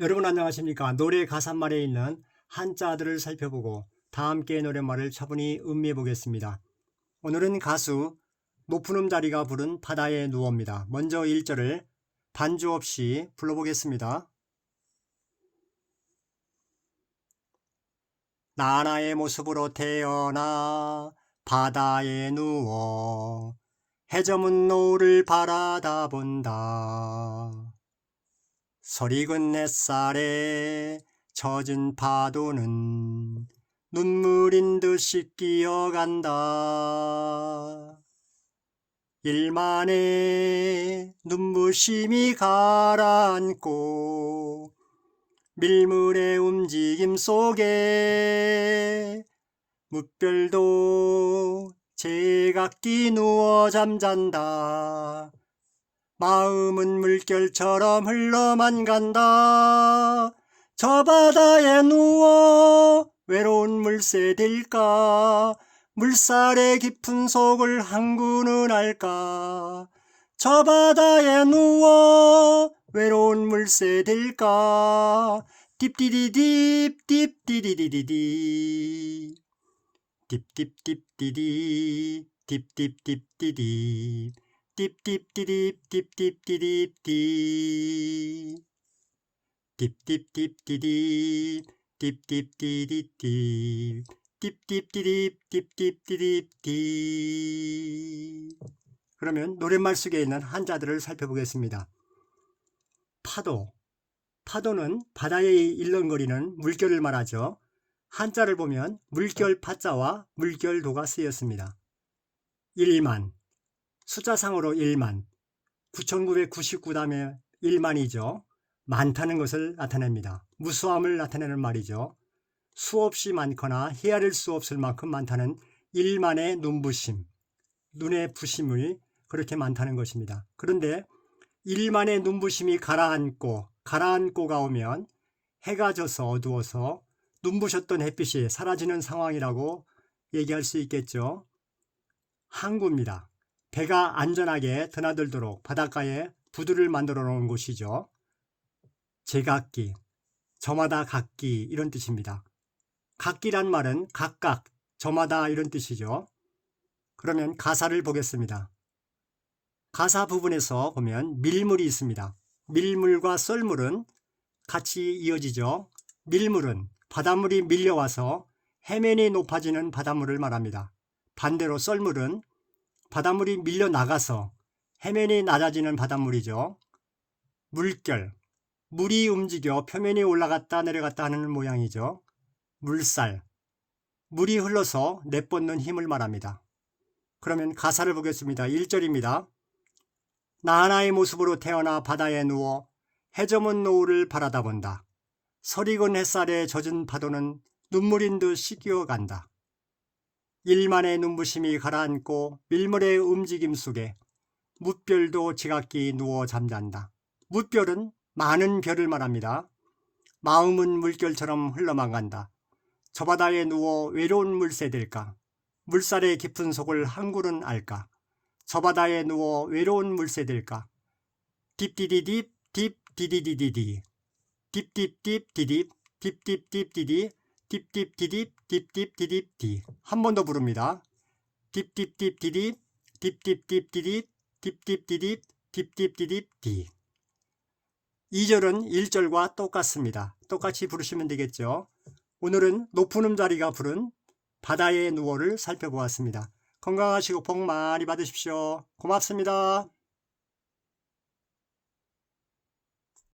여러분 안녕하십니까? 노래 가사말에 있는 한자들을 살펴보고 다 함께 노랫말을 차분히 음미해 보겠습니다. 오늘은 가수 높은 음자리가 부른 바다에 누워입니다. 먼저 1절을 반주 없이 불러보겠습니다. 나나의 모습으로 태어나 바다에 누워 해저문 노을을 바라다 본다 서리근 햇살에 젖은 파도는 눈물인 듯이 끼어간다. 일만의 눈부심이 가라앉고 밀물의 움직임 속에 무별도 제각기 누워 잠잔다. 마음은 물결처럼 흘러만 간다. 저 바다에 누워 외로운 물새 될까? 물살의 깊은 속을 항구는 알까? 저 바다에 누워 외로운 물새 될까? 딥디디딥 딥디디디디디 딥딥딥디디 딥딥딥디디 딥딥디딥 딥딥디딥디 딥딥딥디딥 딥딥디딥디 딥딥디딥 딥딥디딥디 그러면 노랫말 속에 있는 한자들을 살펴보겠습니다. 파도 파도는 바다에 일렁거리는 물결을 말하죠. 한자를 보면 물결 파자와 물결도가 쓰였습니다. 1만 숫자상으로 1만 9999 다음에 1만이죠. 많다는 것을 나타냅니다. 무수함을 나타내는 말이죠. 수없이 많거나 헤아릴 수 없을 만큼 많다는 1만의 눈부심, 눈의 부심을 그렇게 많다는 것입니다. 그런데 1만의 눈부심이 가라앉고 가라앉고가 오면 해가 져서 어두워서 눈부셨던 햇빛이 사라지는 상황이라고 얘기할 수 있겠죠. 항구입니다. 배가 안전하게 드나들도록 바닷가에 부두를 만들어 놓은 곳이죠. 제각기, 저마다 각기 이런 뜻입니다. 각기란 말은 각각, 저마다 이런 뜻이죠. 그러면 가사를 보겠습니다. 가사 부분에서 보면 밀물이 있습니다. 밀물과 썰물은 같이 이어지죠. 밀물은 바닷물이 밀려와서 해면이 높아지는 바닷물을 말합니다. 반대로 썰물은 바닷물이 밀려 나가서 해면이 낮아지는 바닷물이죠. 물결, 물이 움직여 표면이 올라갔다 내려갔다 하는 모양이죠. 물살, 물이 흘러서 내뻗는 힘을 말합니다. 그러면 가사를 보겠습니다. 1절입니다. 나 하나의 모습으로 태어나 바다에 누워 해저문 노을을 바라다 본다. 서리건 햇살에 젖은 파도는 눈물인 듯 씻겨 간다. 일만의 눈부심이 가라앉고 밀물의 움직임 속에 무별도 지각기 누워 잠잔다. 무별은 많은 별을 말합니다. 마음은 물결처럼 흘러만 간다. 저 바다에 누워 외로운 물새들까? 물살의 깊은 속을 한굴은 알까? 저 바다에 누워 외로운 물새들까? 딥디디딥 딥디디디디디 딥딥딥 디딥 딥딥딥 디디 딥딥디딥 딥딥디딥디 한 번 더 부릅니다. 딥딥딥디딥 딥딥딥디딥 딥딥디딥 딥딥디딥디 2절은 1절과 똑같습니다. 똑같이 부르시면 되겠죠. 오늘은 높은 음자리가 부른 바다의 누워를 살펴보았습니다. 건강하시고 복 많이 받으십시오. 고맙습니다.